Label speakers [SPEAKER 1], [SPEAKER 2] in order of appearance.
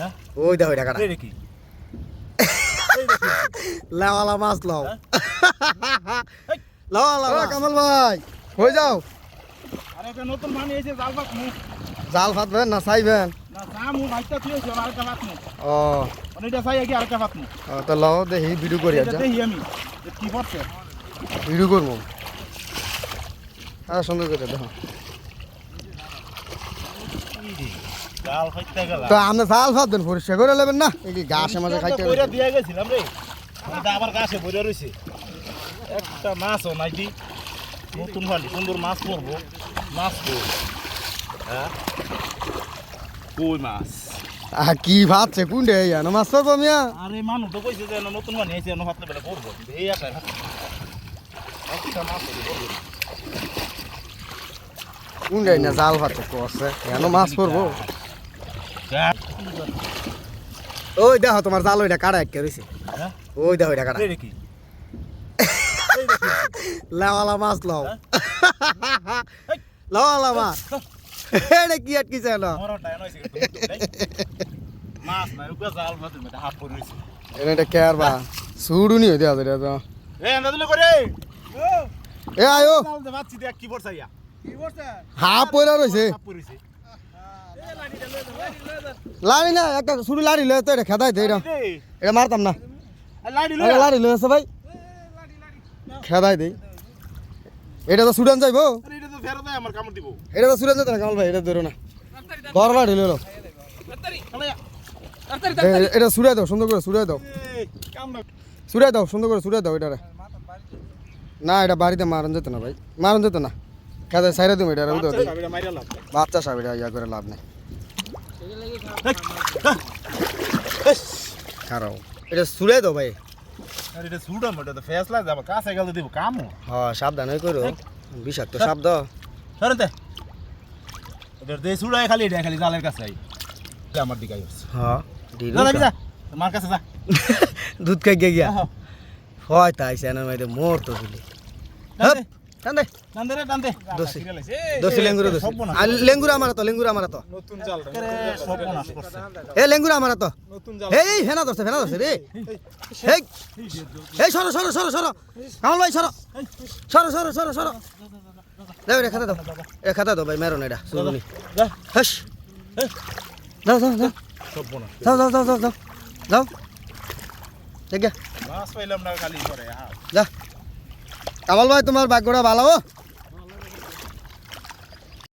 [SPEAKER 1] হ্যাঁ?
[SPEAKER 2] ওই দেখো এটা কাটা।
[SPEAKER 1] এই দেখি। এই দেখি
[SPEAKER 2] লাওয়ালা মাছ লাও।
[SPEAKER 1] হেই।
[SPEAKER 2] লাওয়ালা কামাল ভাই হয়ে যাও।
[SPEAKER 1] আরে একটা নতুন পানি এসে জাল পাত মু
[SPEAKER 2] জাল ফাটবেন না চাইবেন?
[SPEAKER 1] না চা মু ভাইটা থুয়েছি আরেকটা পাত মু
[SPEAKER 2] ও। তো লাও দেখি ভিডিও করি আচ্ছা।
[SPEAKER 1] আমি কি পড়ছে
[SPEAKER 2] ভিডিও করব। হ্যাঁ সুন্দর করে দেখো। তো আপনি জাল ফাটবেন পরিষ্কার করে নেবেন না? এই কি গাছে মাঝে খাইতে
[SPEAKER 1] কইরা দিয়ে গেছিলাম রে। আবার গাছে বইরা রইছে। একটা মাছও নাই দি। নতুন ফালি সুন্দর মাছ পড়ব মাছ কই হ্যাঁ? কই মাছ?
[SPEAKER 2] আহ, কি ভাবছে? এই আনো মাছ পাবো মিয়া?
[SPEAKER 1] আরে মানুষ তো কইছে যে নতুন ফানি আইছে এনে হাতলে বেলা পড়ব এই একটা একটা মাছ পড়ব।
[SPEAKER 2] কোনটা না জাল ফাটছে কষে এনো মাছ পড়ব
[SPEAKER 1] যা-
[SPEAKER 2] ওই দেখো তোমার জাল ওইটা কাটা একটা রয়েছে
[SPEAKER 1] হ্যাঁ?
[SPEAKER 2] ওই দেখো এটা কাটা লাওয়ালা মাছ লাও। লাওয়ালা মাছ। এটা কি না
[SPEAKER 1] হাফ পড়ে
[SPEAKER 2] এটা কেয়ার বা সুড়ুনি হইতে আছে এটা
[SPEAKER 1] করে।
[SPEAKER 2] এ আয়ো।
[SPEAKER 1] কি ইয়া কি
[SPEAKER 2] হাফ
[SPEAKER 1] পড়ে রইছে।
[SPEAKER 2] লাড়ি না একটা শুরু লাড়ি লয়ে তো এটা খেদাই দে এটা। এটা মারতাম না।
[SPEAKER 1] লাড়ি
[SPEAKER 2] এটা লাড়ি লয়ে আছে ভাই। খেদাই দেই এটা তো সুডান যাইবো।
[SPEAKER 1] এটা তো
[SPEAKER 2] এটা সুডান যাইতো না কামাল ভাই এটা ধরো না। ধর লাড়ি লয়ে এটা সুড়াই দাও সুন্দর করে সুড়াই দাও। সুড়াই দাও সুন্দর করে সুড়াই দাও এটারে। না এটা বাড়িতে মারন যেত না ভাই। মারন যেত না। খেদাই সাইরা দিম এটা
[SPEAKER 1] এটা
[SPEAKER 2] বাচ্চা সাপ এটা ইয়া করে লাভ নেই। খারাপ এটা সুড়াই দাও ভাই।
[SPEAKER 1] আরে এটা সুডাম এটা তো ফেস লাগ যাবে কাছে গেল দিব কাম
[SPEAKER 2] হ্যাঁ সাবধান হয়ে করো। বিষাক্ত সাপ দাও
[SPEAKER 1] সরতে এটা দে সুডাই খালি এটা খালি জালের কাছে আই যা আমার দিকে আইস
[SPEAKER 2] হ্যাঁ
[SPEAKER 1] যা যাবি যা মার কাছে যা।
[SPEAKER 2] দুধ খাই গিয়া।
[SPEAKER 1] আহ,
[SPEAKER 2] হয়। তাই সেনা মাইতে মোর তো বলি
[SPEAKER 1] টান দে,
[SPEAKER 2] টান দে
[SPEAKER 1] টান দে রে, টান দে।
[SPEAKER 2] দোষী।
[SPEAKER 1] ফিরে লাইছে। এই,
[SPEAKER 2] দোষী
[SPEAKER 1] এই,
[SPEAKER 2] লেঙ্গুরা
[SPEAKER 1] সর্বনাশ।
[SPEAKER 2] আর লেঙ্গুরা আমার তো লেঙ্গুরা আমার তো।
[SPEAKER 1] একেবারে সর্বনাশ করছে।
[SPEAKER 2] এ লেঙ্গুরা আমার তো। এই হেনা ধরছে হেনা ধরছে রে। এই এই সরো সরো সরো সরো। কামাল ভাই সরো। সরো সরো সরো সরো। দাও রে খাতা দাও। এ খাতা দাও ভাই মেরো না এটা
[SPEAKER 1] যা,
[SPEAKER 2] হাস। যাও যাও যাও
[SPEAKER 1] সর্বনাশ।
[SPEAKER 2] যাও যাও যাও যাও যাও ঠিক আছে
[SPEAKER 1] মাছ পাইলাম না খালি করে, হ্যাঁ।
[SPEAKER 2] যা। কামাল ভাই তোমার ভাগ্যটা ভালো